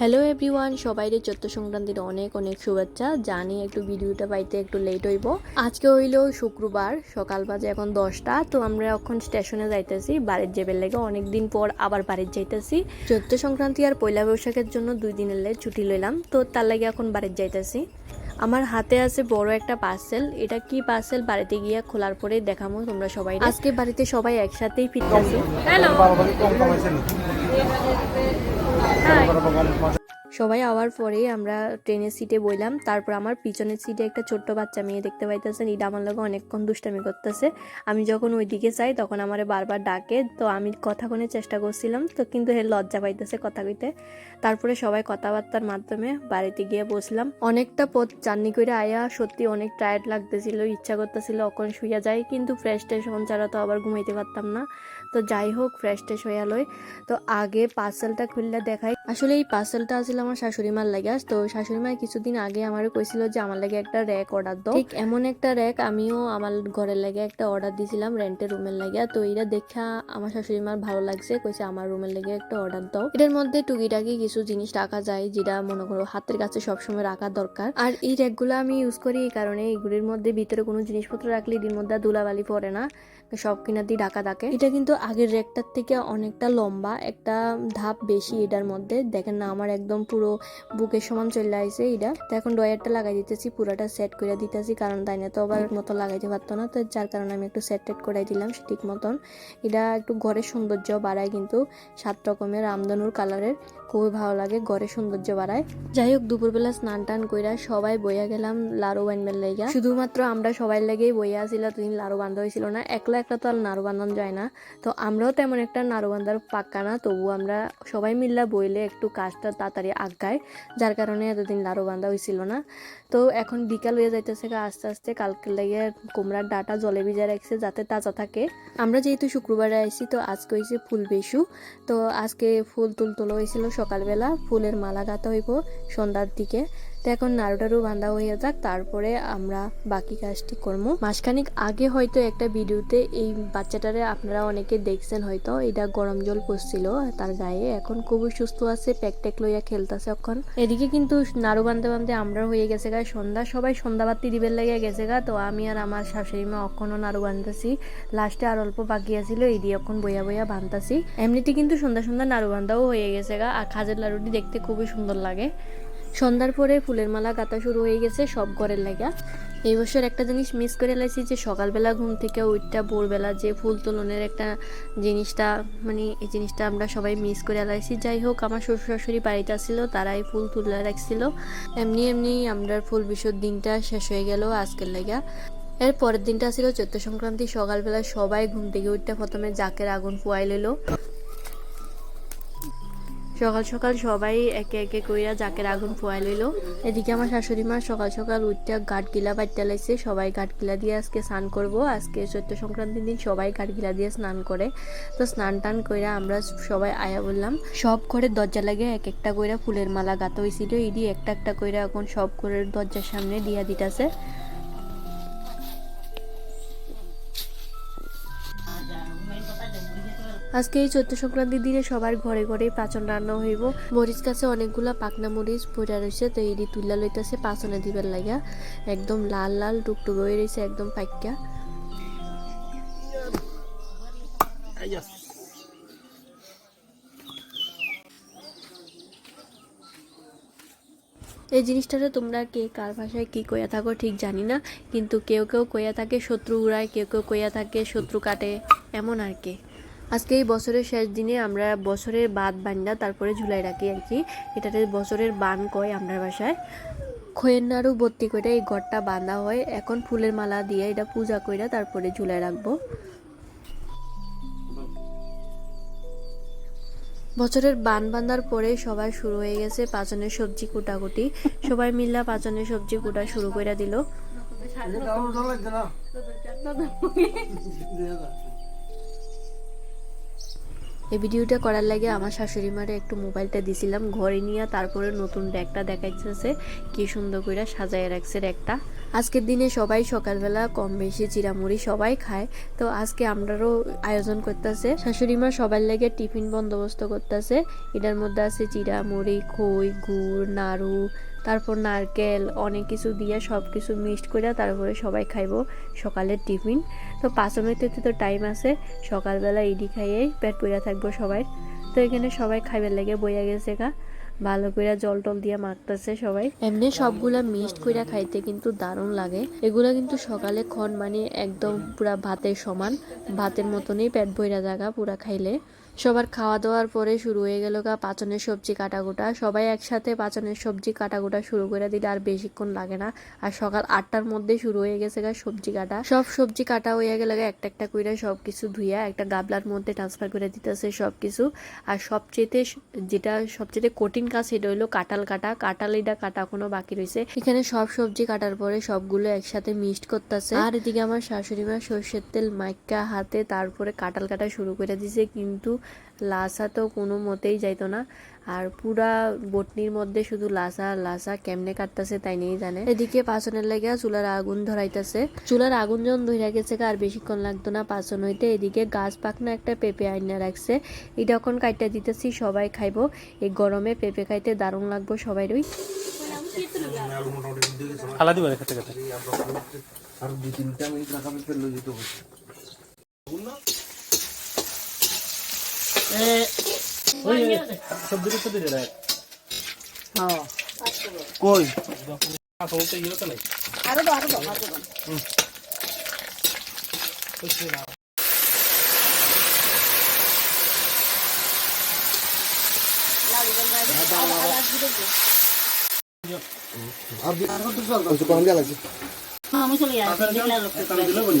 Hello everyone, সবাইরে চৈত্র সংক্রান্তির অনেক অনেক শুভেচ্ছা। জানি একটু ভিডিওটা পাইতে একটু লেট হইব। আজকে হইল শুক্রবার, সকাল বাজে এখন দশটা, তো আমরা এখন স্টেশনে যাইতেছি। বাড়ির যে লেগে অনেক দিন পর আবার বাড়ির যাইতেছি। চৈত্র সংক্রান্তি আর পয়লা বৈশাখের জন্য দুই দিনের ছুটি লইলাম, তো তার লাগে এখন বাড়ির যাইতেছি। আমার হাতে আছে বড় একটা পার্সেল এটা কি পার্সেল বাড়িতে গিয়ে খোলার পরে দেখামো তোমরা সবাই। আজকে বাড়িতে সবাই একসাথেই ফিরতেছি। সবাই আওয়ার পরে আমরা ট্রেনের সিটে বইলাম। তারপর আমার পিছনের সিটে একটা ছোট্ট বাচ্চা মেয়ে দেখতে পাইতেছেন। এটা আমার লোক অনেকক্ষণ দুষ্টামি করতেছে। আমি যখন ওইদিকে চাই তখন আমারে বারবার ডাকে। তো আমি কথা কোনে চেষ্টা করছিলাম, তো কিন্তু হে লজ্জা পাইতেছে কথা কইতে। তারপরে সবাই কথাবার্তার মাধ্যমে বাড়িতে গিয়ে বসলাম। অনেকটা পথ জার্নি করে আয়া সত্যি অনেক টায়ার্ড লাগতেছিল, ইচ্ছা করতেছিল অখন শুইয়া যায় কিন্তু ফ্রেশ ট্রেশ ছাড়া তো আবার ঘুমাইতে পারতাম না। তো যাই হোক ফ্রেশ ট্রেশ হইয়া লই তো আগে পার্সেলটা খুললে দেখাই। আসলে এই পার্সেলটা আসলে আমার শাশুড়ি মার লাগে। তো শাশুড়ি মা কিছুদিন আগে আমার কইছিল যে আমার লাগে একটা র্যাক অর্ডার দাও। ঠিক এমন একটা র্যাক আমিও আমার ঘরের লাগে একটা অর্ডার দিছিলাম রেন্টের রুমের লাগে। তো এটা দেখা আমার শাশুড়ি মার ভালো লাগছে। কইছে আমার রুমের লাগে একটা অর্ডার দাও। এটার মধ্যে টুকিটাকি কিছু জিনিস রাখা যায় যেটা মনে করো হাতের কাছে সবসময় রাখা দরকার। আর এই র্যাকগুলো আমি ইউজ করি এই কারণে। এগুলির মধ্যে ভিতরে কোনো জিনিসপত্র রাখলে এটির মধ্যে ধুলাবালি পড়ে না। সব কিনা দিয়ে ডাকা থাকে। এটা কিন্তু আগের র্যাকটার থেকে অনেকটা লম্বা, একটা ধাপ বেশি এটার মধ্যে। দেখেন না, আমার একদম পুরো বুকের সমান চলে আইছে এটা। তো এখন ডয়ারটা লাগাই দিতেছি, পুরাটা সেট করে দিতেছি, কারণ তাই না, তো আবার মতো লাগাইতে পারতো না। তো যার কারণে আমি একটু সেট টেট করাই দিলাম ঠিক মতন। এটা একটু ঘরের সৌন্দর্য বাড়ায় কিন্তু সাত রকমের আমদানুর কালারের। খুবই ভালো লাগে ঘরের সৌন্দর্য বাড়ায়। যাই হোক, দুপুরবেলা স্নান টান কইরা সবাই বইয়া গেলাম লাড়ু বানবার লাইগা। শুধুমাত্র আমরা সবাই লাগেই বইয়া আসিল দিন লাড়ু বান্ধা হয়েছিল না। একলা একলা তো আর নাড়ু বান্ধান যায় না। তো আমরাও তেমন একটা নাড়ু বান্ধার পাক্কা না তবু আমরা সবাই মিল্লা বইলে একটু কাজটা তাড়াতাড়ি আগায় যার কারণে এতদিন লাড়ু বান্ধা হয়েছিল না। তো এখন বিকাল হয়ে যাইতেছে আস্তে আস্তে কালকে লাগে কুমড়ার ডাটা জলে ভিজা রাখছে যাতে তাজা থাকে। আমরা যেহেতু শুক্রবারে আইছি, তো আজকে হয়েছে ফুল বেশু তো আজকে ফুল তুল তোলা হয়েছিল সকালবেলা, ফুলের মালা গাঁথা হইব সন্ধ্যার দিকে। তো এখন নাড়ুটারু বান্ধা হয়ে যাক, তারপরে আমরা বাকি কাজটি করব। মাসখানিক আগে হয়তো একটা ভিডিওতে এই বাচ্চাটারে আপনারা অনেকে দেখছেন হয়তো, এটা গরম জল পড়ছিল তার গায়ে, এখন খুবই সুস্থ আছে প্যাক ট্যাক লইয়া খেলতেছে এখন। এদিকে কিন্তু নাড়ু বান্ধতে বান্ধতে আমরা হয়ে গেছে গা, সন্ধ্যা, সবাই সন্ধ্যাবাতি দিবের লেগে গেছে গা, তো আমি আর আমার শাশুড়ি মা অখনও নাড়ু বান্ধতেছি লাস্টে আর অল্প বাকি আছিল, এই দিয়ে এখন বইয়া বইয়া বান্ধতাছি এমনিতে কিন্তু সন্ধ্যা সন্ধ্যা নাড়ু বান্ধাও হয়ে গেছে গা, আর খাজের লাড়ুটি দেখতে খুবই সুন্দর লাগে। সন্ধ্যার পরে ফুলের মালা, গাঁথা শুরু হয়ে গেছে সব ঘরের লাগা। এই বছর একটা জিনিস মিস করে লাইছি যে সকালবেলা ঘুম থেকে উঠটা, ভোরবেলা যে ফুল তোলনের একটা জিনিসটা মানে এই জিনিসটা আমরা সবাই মিস করে লাইছি যাই হোক, আমার শ্বশুর শাশুড়ি বাড়িতে আসছিল তারাই ফুল তুলে রাখছিল। এমনি এমনি আমরা ফুল বিশুর দিনটা শেষ হয়ে গেল আজকের লাগা। এর পরের দিনটা ছিল চৈত্র সংক্রান্তি, সকালবেলা সবাই ঘুম থেকে উঠতে প্রথমে জাকের আগুন ফুয়াই লইল। সকাল সকাল সবাই একে একে কইরা জাকের আগুন ফুয়াই লইল। এদিকে আমার শাশুড়ি মা সকাল সকাল উঠতে গাঠ গিলা বাড়তে লাইছে, সবাই গাঠ গিলা দিয়ে আজকে স্নান করব। আজকে চৈত্র সংক্রান্তির দিন সবাই গাঠ গিলা দিয়ে স্নান করে। তো স্নান টান কইরা আমরা সবাই আয়া বললাম, সব ঘরের দরজা লাগে এক একটা কইরা ফুলের মালা গাঁথা হয়েছিল ইডি একটা একটা কইরা এখন সব ঘরের দরজার সামনে দিয়া দিতাছে। আজকে এই চৈত্র সংক্রান্তির দিনে সবার ঘরে ঘরে পাচন রান্না হইব। মরিচ কাছে অনেকগুলা পাকনা মরিচ পড়া রয়েছে তো এটি তুলা লইতেছে পাচনে দিবার লাগা একদম লাল লাল, টুকটুক হয়ে রয়েছে একদম পাইকা এই জিনিসটাতে তোমরা কে কার ভাষায় কি কইয়া থাকো ঠিক জানি না, কিন্তু কেউ কেউ কইয়া থাকে শত্রু উড়ায়, কেউ কেউ কইয়া থাকে শত্রু কাটে, এমন আর কি। আজকে এই বছরের শেষ দিনে আমরা বছরের বাদ বান্ডা তারপরে ঝুলাই রাখি আর কি এটাতে বছরের বান কয় আমরা বাসায় খয়ের নাড়ু ভর্তি করে এই ঘরটা বাঁধা হয় এখন ফুলের মালা দিয়ে এটা পূজা কইরা তারপরে ঝুলাই রাখব বছরের বান বান্ধার পরে সবাই শুরু হয়ে গেছে পাচনের সবজি কুটাকুটি সবাই মিল্লা পাচনের সবজি কুটা শুরু করে দিল এই ভিডিওটা করার লাগে আমার শাশুড়ি মারে একটু মোবাইলটা দিছিলাম, ঘরে নিয়ে তারপরে নতুন ব্যাগটা দেখাইতেছে, কি সুন্দর করে সাজায় রাখছে একটা আজকের দিনে সবাই সকালবেলা কম বেশি চিরামুড়ি সবাই খায়, তো আজকে আমরারও আয়োজন করতেছে। শাশুড়ি মা সবার লেগে টিফিন বন্দোবস্ত করতেছে, এটার মধ্যে আছে চিরামুড়ি খই, গুড়, নাড়ু, তারপর নারকেল, অনেক কিছু দিয়ে সব কিছু মিক্সড করে তারপরে সবাই খাইবো সকালের টিফিন। তো পাঁচ মিনিট তো টাইম আছে, সকালবেলা ইডি খাইয়েই পেট পইরা থাকব সবাই। তো এখানে সবাই খাইবার লেগে বইয়া গেছে গা, ভালো করে জল টল দিয়ে মাখতেছে সবাই। এমনি সবগুলা মিক্সড কইরা খাইতে কিন্তু দারুণ লাগে। এগুলা কিন্তু সকালে খন মানে একদম পুরা ভাতের সমান, ভাতের মতনই পেট ভইরা জায়গা পুরা খাইলে। সবার খাওয়া দাওয়ার পরে শুরু হয়ে গেল গা পাচনের সবজি কাটাকুটা। সবাই একসাথে পাচনের সবজি কাটাকুটা শুরু করে দিলে আর বেশিক্ষণ লাগে না। আর সকাল আটটার মধ্যে শুরু হয়ে গেছে গা সবজি কাটা। সব সবজি কাটা হয়ে গেলে গা একটা একটা কইরা সব কিছু ধুইয়া একটা গাবলার মধ্যে ট্রান্সফার করে দিতেছে সব কিছু আর সবচেয়েতে যেটা সবচেয়ে কঠিন কাজ সেটা হলো কাঁঠাল কাটা। কাঁঠাল এটা কাটা কোনো বাকি রয়েছে এখানে সব সবজি কাটার পরে সবগুলো একসাথে মিক্সড করতেছে। আর এদিকে আমার শাশুড়ি মা সর্ষের তেল মাইকা হাতে তারপরে কাঁঠাল কাটা শুরু করে দিছে। কিন্তু লাসা তো কোনো মতেই যাইতো না। আর পুরা বটনির মধ্যে শুধু লাসা লাসা কেমনে কাটতেছে তাই নেই জানে। এদিকে পাচনের লেগে চুলার আগুন ধরাইতেছে। চুলার আগুন যখন ধরে গেছে আর বেশিক্ষণ লাগতো না পাচন হইতে এদিকে গাছ পাকনা একটা পেঁপে আইনা রাখছে। এটা এখন কাইটা দিতেছি সবাই খাইবো। এই গরমে পেঁপে খাইতে দারুণ লাগবো সবাইরই। ফালা দিবা খেতে খেতে। আর দু তিনটা মিনিট রাখাবে ফেলল যেত সবজি টুকু দিয়ে দেয় কই ইয়ে তো নাই আরও দাও আরও দাও আরও দাও তো হ্যাঁ, আমি চলে বলি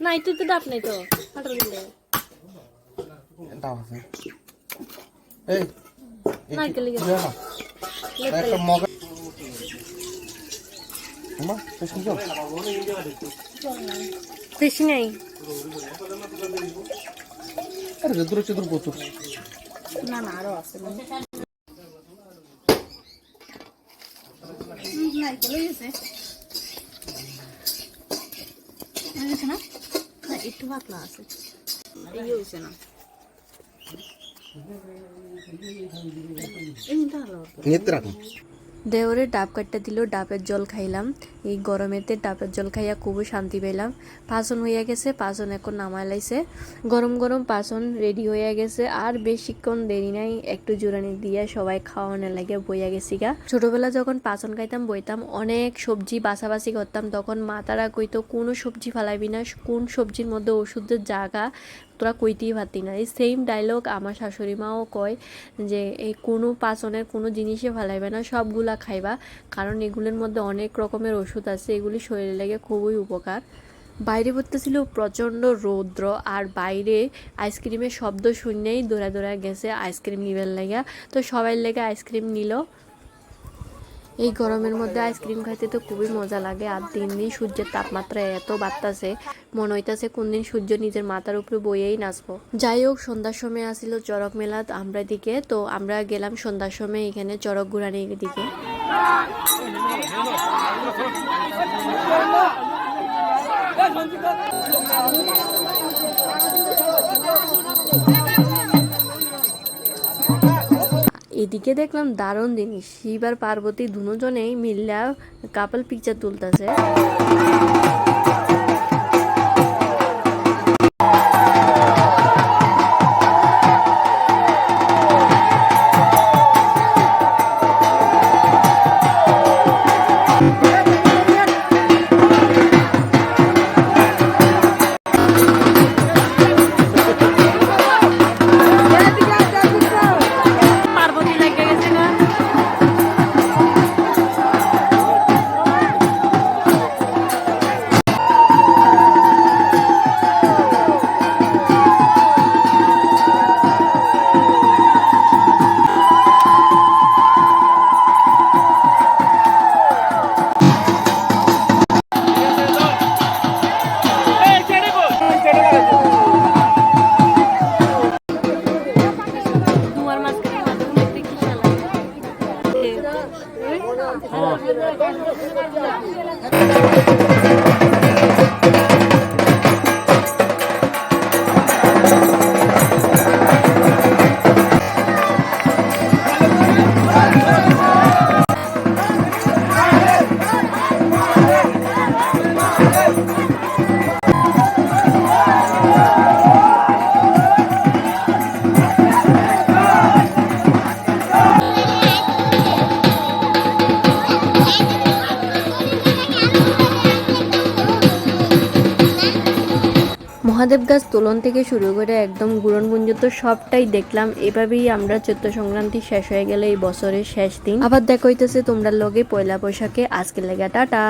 না একটু তো ডাব নেই তো। হাঁটার দিলে দাও আছে। এই নারকেল না। একটা মগ মা নাই আরে দূরে না না আরও আছে। মানে নারকেল না? একটু পাতলা আছে। ইয়ে হয়েছে না। নিতে রাখুন দেওরে ডাব কাটটা দিল ডাবের জল খাইলাম। এই গরমেতে ডাবের জল খাইয়া খুবই শান্তি পেলাম পাচন হইয়া গেছে, পাচন এখন নামাই লাইছে। গরম গরম পাচন রেডি হইয়া গেছে। আর বেশিক্ষণ দেরি নাই, একটু জোরানি দিয়ে সবাই খাওয়ানো লাগে বইয়া গেছি গা। ছোটবেলা যখন পাচন খাইতাম, বইতাম, অনেক সবজি বাছাবাছি করতাম। তখন মাতারা কইতো, কোনো সবজি ফালাইবি না, কোন সবজির মধ্যে ওষুধের জায়গা তোরা কইতেই পারতি না। এই সেম ডায়লগ আমার শাশুড়ি মাও কয় যে, এই কোনো পাচনের কোনো জিনিসে ফেলাইবে না, সবগুলা খাইবা। কারণ এগুলোর মধ্যে অনেক রকমের ওষুধ আছে, এগুলি শরীরে লেগে খুবই উপকার। বাইরে পড়তেছিল প্রচণ্ড রৌদ্র। আর বাইরে আইসক্রিমের শব্দ শুনেই দৌড়া দৌড়া গেছে, আইসক্রিম নিবেল লাগা তো সবাই লেগে আইসক্রিম নিল। এই গরমের মধ্যে আইসক্রিম খাইতে তো খুবই মজা লাগে। আর দিন দিন সূর্যের তাপমাত্রা এত বাড়তাছে, মনে হইতাছে কোন দিন সূর্য নিজের মাথার উপরে বইয়েই নাচবো। যাই হোক, সন্ধ্যার সময় আসিল চরক মেলা, আমরা দিকে তো আমরা গেলাম সন্ধ্যার সময় এখানে চরক ঘুরানির দিকে। এদিকে দেখলাম দারুণ জিনিস। শিব আর পার্বতী দুজনেই মিল্লা কাপল পিকচার তুলতেছে। মহাদেব গাছ তোলন থেকে শুরু করে একদম গুড়ন পর্যন্ত সবটাই দেখলাম। এভাবেই আমরা চৈত্র সংক্রান্তি শেষ হয়ে গেলে এই বছরের শেষ দিন। আবার দেখা হইতেছে তোমরা লগে পয়লা বৈশাখে। আজকে লেগে, টাটা।